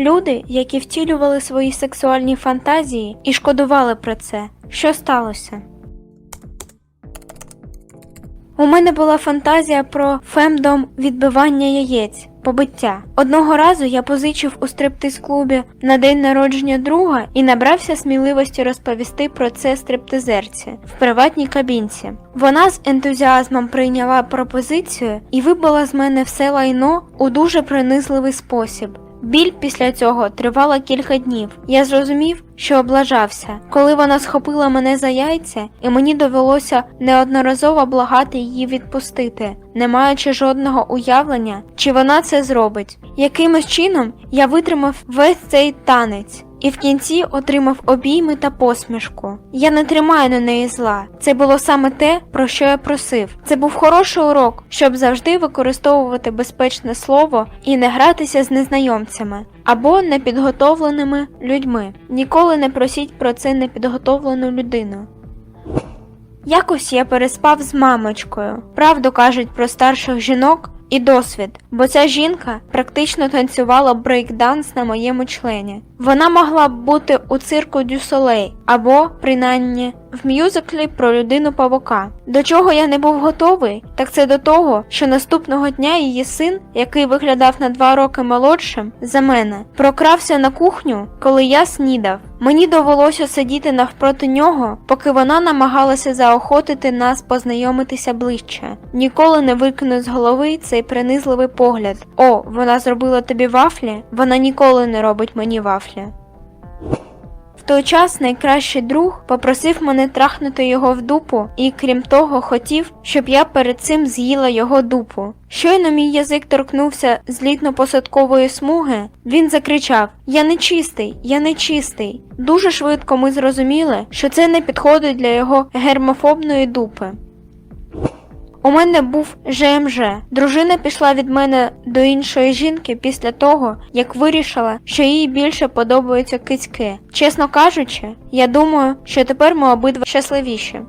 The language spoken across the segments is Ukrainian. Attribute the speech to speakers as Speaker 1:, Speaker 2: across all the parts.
Speaker 1: Люди, які втілювали свої сексуальні фантазії і шкодували про це. Що сталося? У мене була фантазія про фемдом відбивання яєць, побиття. Одного разу я позичив у стриптиз-клубі на день народження друга і набрався сміливості розповісти про це стриптизерці в приватній кабінці. Вона з ентузіазмом прийняла пропозицію і вибила з мене все лайно у дуже принизливий спосіб. Біль після цього тривала кілька днів. Я зрозумів, що облажався, коли вона схопила мене за яйця, і мені довелося неодноразово благати її відпустити, не маючи жодного уявлення, чи вона це зробить. Якимось чином я витримав весь цей танець. І в кінці отримав обійми та посмішку. Я не тримаю на неї зла. Це було саме те, про що я просив. Це був хороший урок, щоб завжди використовувати безпечне слово і не гратися з незнайомцями або непідготовленими людьми. Ніколи не просіть про це непідготовлену людину. Якось я переспав з мамочкою. Правду кажуть про старших жінок і досвід, бо ця жінка практично танцювала брейкданс на моєму члені. Вона могла б бути у цирку Дю Солей або, принаймні, в мюзиклі про людину павука. До чого я не був готовий, так це до того, що наступного дня її син, який виглядав на два роки молодшим за мене, прокрався на кухню, коли я снідав. Мені довелося сидіти навпроти нього, поки вона намагалася заохотити нас познайомитися ближче. Ніколи не викину з голови цей принизливий погляд. О, вона зробила тобі вафлі? Вона ніколи не робить мені вафлі. В той час найкращий друг попросив мене трахнути його в дупу і, крім того, хотів, щоб я перед цим з'їла його дупу. Щойно мій язик торкнувся злітно-посадкової смуги, він закричав: Я не чистий, я не чистий. Дуже швидко ми зрозуміли, що це не підходить для його гермофобної дупи. У мене був ЖМЖ. Дружина пішла від мене до іншої жінки після того, як вирішила, що їй більше подобаються кицьки. Чесно кажучи, я думаю, що тепер ми обидва щасливіші.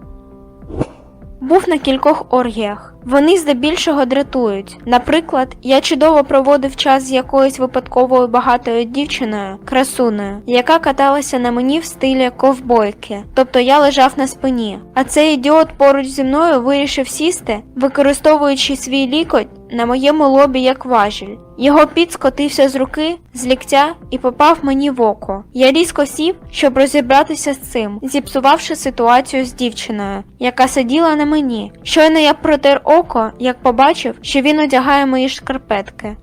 Speaker 1: Був на кількох оргіях. Вони здебільшого дратують. Наприклад, я чудово проводив час з якоюсь випадковою багатою дівчиною, красуною, яка каталася на мені в стилі ковбойки, тобто я лежав на спині. А цей ідіот поруч зі мною вирішив сісти, використовуючи свій лікоть на моєму лобі як важіль. Його піт скотився з руки, з ліктя і попав мені в око. Я різко сів, щоб розібратися з цим, зіпсувавши ситуацію з дівчиною, яка сиділа на мені. Щойно я протер око, як побачив, що він одягає мої шкарпетки.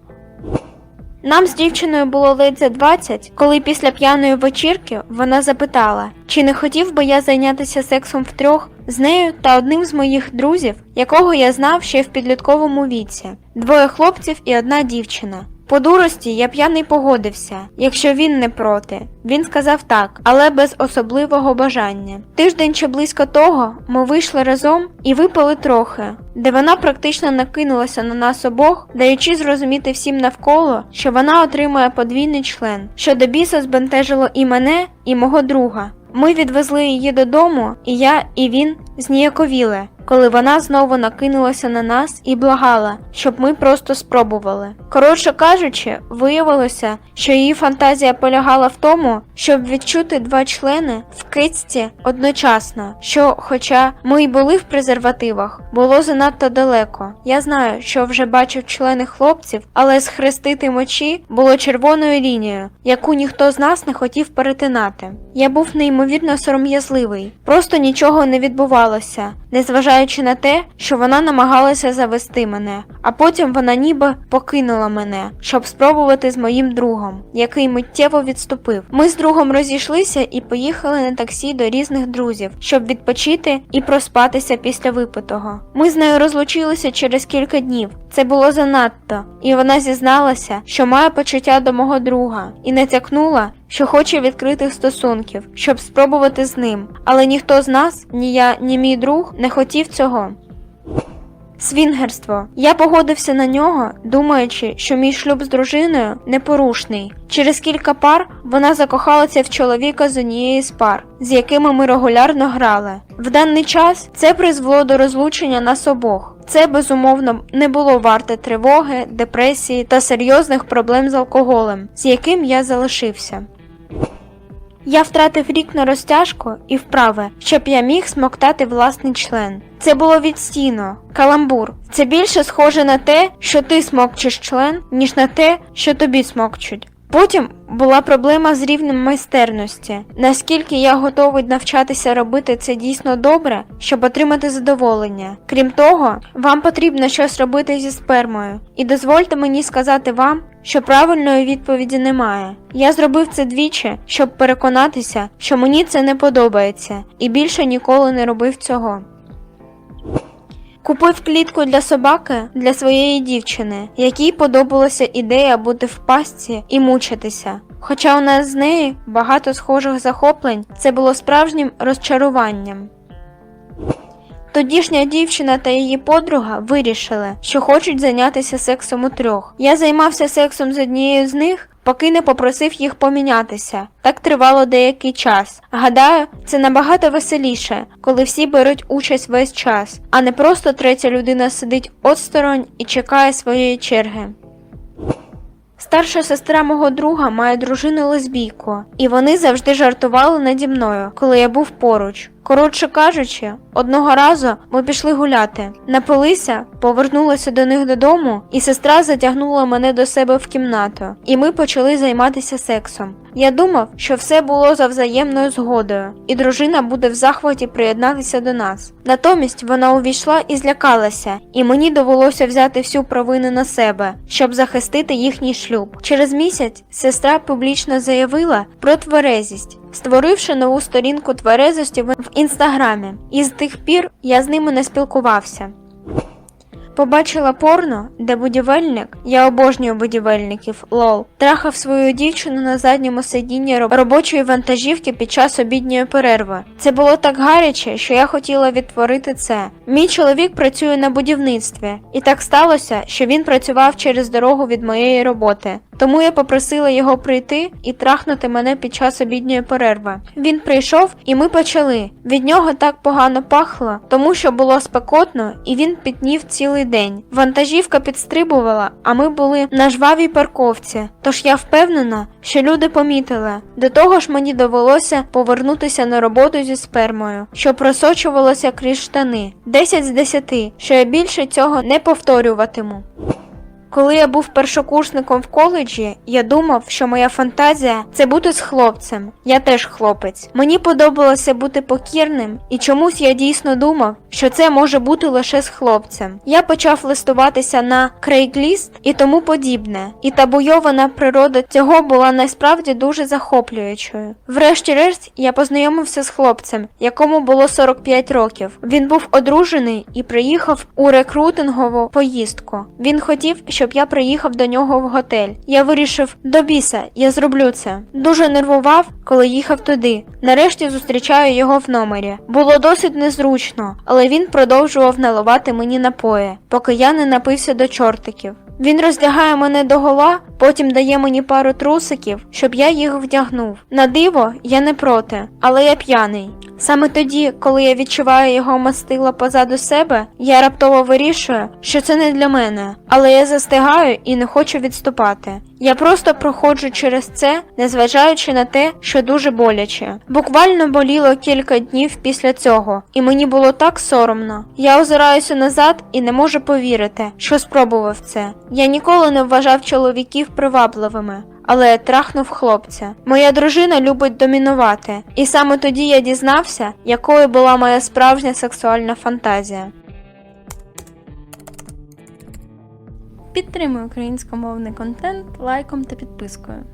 Speaker 1: Нам з дівчиною було ледь за 20, коли після п'яної вечірки вона запитала, чи не хотів би я зайнятися сексом втрьох з нею та одним з моїх друзів, якого я знав ще в підлітковому віці, двоє хлопців і одна дівчина. По дурості я п'яний погодився, якщо він не проти. Він сказав так, але без особливого бажання. Тиждень чи близько того ми вийшли разом і випили трохи, де вона практично накинулася на нас обох, даючи зрозуміти всім навколо, що вона отримує подвійний член, що до біса збентежило і мене, і мого друга. Ми відвезли її додому, і я, і він зніяковіли, коли вона знову накинулася на нас і благала, щоб ми просто спробували. Коротше кажучи, виявилося, що її фантазія полягала в тому, щоб відчути два члени в кицьці одночасно, що, хоча ми й були в презервативах, було занадто далеко. Я знаю, що вже бачив члени хлопців, але схрестити мочі було червоною лінією, яку ніхто з нас не хотів перетинати. Я був неймовірно сором'язливий, просто нічого не відбувалося, незважаючи на те, що вона намагалася завести мене, а потім вона ніби покинула мене, щоб спробувати з моїм другом, який миттєво відступив. Ми з другом розійшлися і поїхали на таксі до різних друзів, щоб відпочити і проспатися після випитого. Ми з нею розлучилися через кілька днів. Це було занадто, і вона зізналася, що має почуття до мого друга, і натякнула, що хоче відкритих стосунків, щоб спробувати з ним. Але ніхто з нас, ні я, ні мій друг, не хотів цього. Свінгерство. Я погодився на нього, думаючи, що мій шлюб з дружиною непорушний. Через кілька пар вона закохалася в чоловіка з однієї з пар, з якими ми регулярно грали. В даний час це призвело до розлучення нас обох. Це безумовно не було варте тривоги, депресії та серйозних проблем з алкоголем, з яким я залишився. Я втратив рік на розтяжку і вправи, щоб я міг смоктати власний член. Це було відстійно, каламбур. Це більше схоже на те, що ти смокчеш член, ніж на те, що тобі смокчуть. Потім була проблема з рівнем майстерності. Наскільки я готовий навчатися робити це дійсно добре, щоб отримати задоволення. Крім того, вам потрібно щось робити зі спермою. І дозвольте мені сказати вам, що правильної відповіді немає. Я зробив це двічі, щоб переконатися, що мені це не подобається, і більше ніколи не робив цього. Купив клітку для собаки для своєї дівчини, якій подобалася ідея бути в пастці і мучитися. Хоча у нас з нею багато схожих захоплень, це було справжнім розчаруванням. Тодішня дівчина та її подруга вирішили, що хочуть зайнятися сексом у трьох. Я займався сексом з однією з них, поки не попросив їх помінятися. Так тривало деякий час. Гадаю, це набагато веселіше, коли всі беруть участь весь час, а не просто третя людина сидить осторонь і чекає своєї черги. Старша сестра мого друга має дружину лесбійку, і вони завжди жартували наді мною, коли я був поруч. Коротше кажучи, одного разу ми пішли гуляти, напилися, повернулися до них додому, і сестра затягнула мене до себе в кімнату, і ми почали займатися сексом. Я думав, що все було за взаємною згодою, і дружина буде в захваті приєднатися до нас. Натомість вона увійшла і злякалася, і мені довелося взяти всю провину на себе, щоб захистити їхній шлюб. Через місяць сестра публічно заявила про тверезість. Створивши нову сторінку тверезості в інстаграмі, і з тих пір я з ними не спілкувався. Побачила порно, де будівельник, я обожнюю будівельників, лол, трахав свою дівчину на задньому сидінні роб- робочої вантажівки під час обідньої перерви. Це було так гаряче, що я хотіла відтворити це. Мій чоловік працює на будівництві, і так сталося, що він працював через дорогу від моєї роботи. Тому я попросила його прийти і трахнути мене під час обідньої перерви. Він прийшов, і ми почали. Від нього так погано пахло, тому що було спекотно, і він пітнів цілий день. Вантажівка підстрибувала, а ми були на жвавій парковці. Тож я впевнена, що люди помітили. До того ж мені довелося повернутися на роботу зі спермою, що просочувалося крізь штани. 10 з 10, що я більше цього не повторюватиму. Коли я був першокурсником в коледжі, я думав, що моя фантазія це бути з хлопцем. Я теж хлопець. Мені подобалося бути покірним, і чомусь я дійсно думав, що це може бути лише з хлопцем. Я почав листуватися на Craigslist і тому подібне, і табуйована природа цього була насправді дуже захоплюючою. Врешті-решт я познайомився з хлопцем, якому було 45 років. Він був одружений і приїхав у рекрутингову поїздку. Він хотів, щоб я приїхав до нього в готель. Я вирішив до біса, я зроблю це. Дуже нервував, коли їхав туди. Нарешті зустрічаю його в номері. Було досить незручно, але він продовжував наливати мені напої, поки я не напився до чортиків. Він роздягає мене догола, потім дає мені пару трусиків, щоб я їх вдягнув. На диво, я не проти, але я п'яний. Саме тоді, коли я відчуваю його мастила позаду себе, я раптово вирішую, що це не для мене, але я застигаю і не хочу відступати. Я просто проходжу через це, незважаючи на те, що дуже боляче. Буквально боліло кілька днів після цього, і мені було так соромно. Я озираюся назад і не можу повірити, що спробував це. Я ніколи не вважав чоловіків привабливими. Але я трахнув хлопця. Моя дружина любить домінувати, і саме тоді я дізнався, якою була моя справжня сексуальна фантазія. Підтримуй українськомовний контент лайком та підпискою.